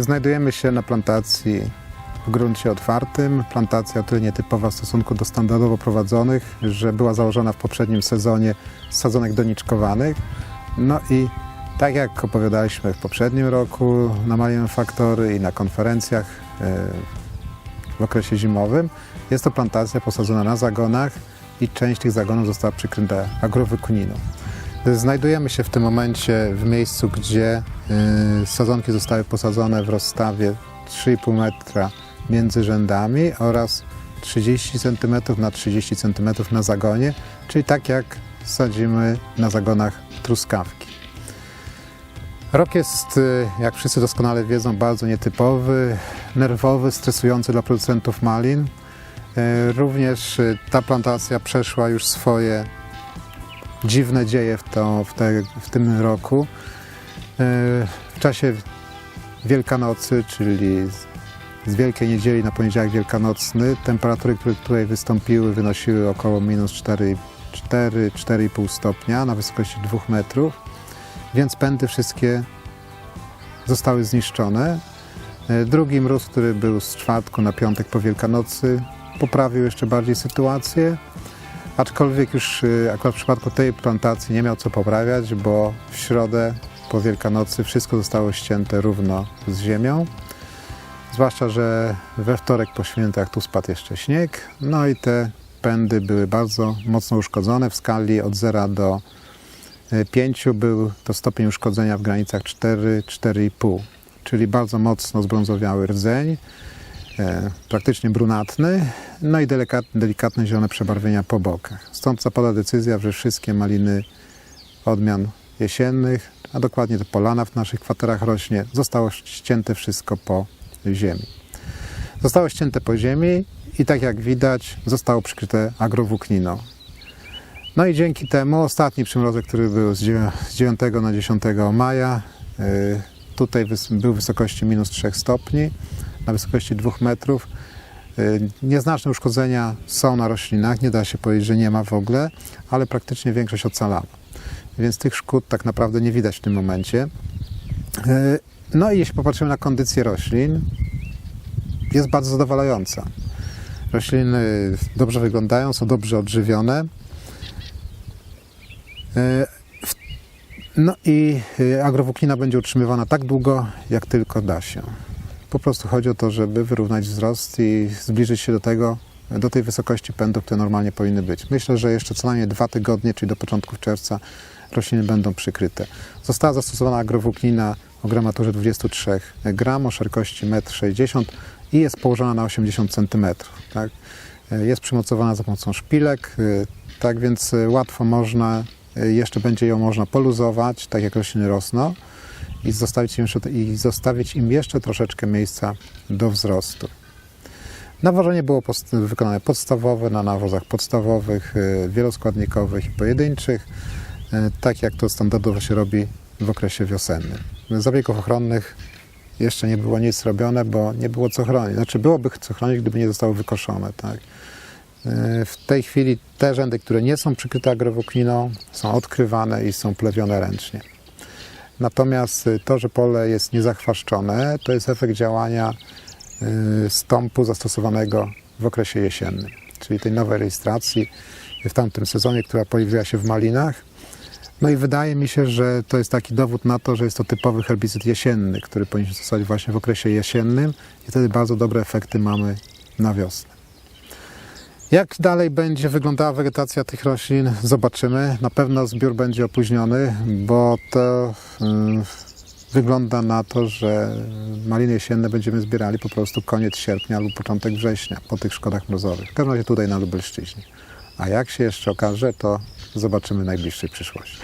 Znajdujemy się na plantacji w gruncie otwartym. Plantacja tyle nietypowa w stosunku do standardowo prowadzonych, że była założona w poprzednim sezonie z sadzonek doniczkowanych. No i tak jak opowiadaliśmy w poprzednim roku na Malin Factory i na konferencjach e, w okresie zimowym, jest to plantacja posadzona na zagonach i część tych zagonów została przykryta agrowykuniną. Znajdujemy się w tym momencie w miejscu, gdzie y, sadzonki zostały posadzone w rozstawie 3,5 metra między rzędami oraz 30 cm na 30 cm na zagonie, czyli tak jak sadzimy na zagonach truskawki. Rok jest, y, jak wszyscy doskonale wiedzą, bardzo nietypowy, nerwowy, stresujący dla producentów malin. Y, Również ta plantacja przeszła już swoje dziwne dzieje w, to, w, te, w tym roku. E, W czasie Wielkanocy, czyli z- Wielkiej Niedzieli na poniedziałek wielkanocny, temperatury, które tutaj wystąpiły, wynosiły około minus 4, 4, 4,5 stopnia na wysokości 2 metrów, więc pędy wszystkie zostały zniszczone. E, Drugi mróz, który był z czwartku na piątek po Wielkanocy, poprawił jeszcze bardziej sytuację. Aczkolwiek już y, akurat w przypadku tej plantacji nie miał co poprawiać, bo w środę po Wielkanocy wszystko zostało ścięte równo z ziemią. Zwłaszcza, że we wtorek po świętach tu spadł jeszcze śnieg. No i te pędy były bardzo mocno uszkodzone w skali od 0 do 5 był to stopień uszkodzenia w granicach 4-4,5, czyli bardzo mocno zbrązowiały rdzeń, praktycznie brunatny, no i delikatne, delikatne zielone przebarwienia po bokach. Stąd zapada decyzja, że wszystkie maliny odmian jesiennych, a dokładnie to polana w naszych kwaterach rośnie, zostało ścięte wszystko po ziemi. Zostało ścięte po ziemi i tak jak widać zostało przykryte agrowłókniną. No i dzięki temu ostatni przymrozek, który był z dziewię- z 9 na 10 maja, y, tutaj był w wysokości minus 3 stopni, na wysokości 2 metrów. Y, Nieznaczne uszkodzenia są na roślinach, nie da się powiedzieć, że nie ma w ogóle, ale praktycznie większość ocalała. Więc tych szkód tak naprawdę nie widać w tym momencie. Y, No i jeśli popatrzymy na kondycję roślin, jest bardzo zadowalająca. Rośliny dobrze wyglądają, są dobrze odżywione. W- No i agrowłóknina będzie utrzymywana tak długo, jak tylko da się. Po prostu chodzi o to, żeby wyrównać wzrost i zbliżyć się do tego, do tej wysokości pędów, które normalnie powinny być. Myślę, że jeszcze co najmniej dwa tygodnie, czyli do początków czerwca, rośliny będą przykryte. Została zastosowana agrowłóknina o gramaturze 23 gram, o szerokości 1,60 m i jest położona na 80 cm. Tak? Jest przymocowana za pomocą szpilek, e, tak więc e, łatwo można, e, jeszcze będzie ją można poluzować, tak jak rośliny rosną i zostawić im i zostawić im jeszcze troszeczkę miejsca do wzrostu. Nawożenie było post- wykonane podstawowe na nawozach podstawowych, e, wieloskładnikowych i pojedynczych, e, tak jak to standardowo się robi w okresie wiosennym. Zabiegów ochronnych jeszcze nie było nic robione, bo nie było co chronić. Znaczy byłoby co chronić, gdyby nie zostało wykoszone. Tak? E, W tej chwili te rzędy, które nie są przykryte agrowłókniną, są odkrywane i są plewione ręcznie. Natomiast y, to, że pole jest niezachwaszczone, to jest efekt działania y, stąpu zastosowanego w okresie jesiennym, czyli tej nowej rejestracji w tamtym sezonie, która pojawiła się w malinach. No i wydaje mi się, że to jest taki dowód na to, że jest to typowy herbicyd jesienny, który powinien stosować właśnie w okresie jesiennym i wtedy bardzo dobre efekty mamy na wiosnę. Jak dalej będzie wyglądała wegetacja tych roślin, zobaczymy. Na pewno zbiór będzie opóźniony, bo to y, wygląda na to, że maliny jesienne będziemy zbierali po prostu koniec sierpnia lub początek września po tych szkodach mrozowych. W każdym razie tutaj na Lubelszczyźnie. A jak się jeszcze okaże, to zobaczymy w najbliższej przyszłości.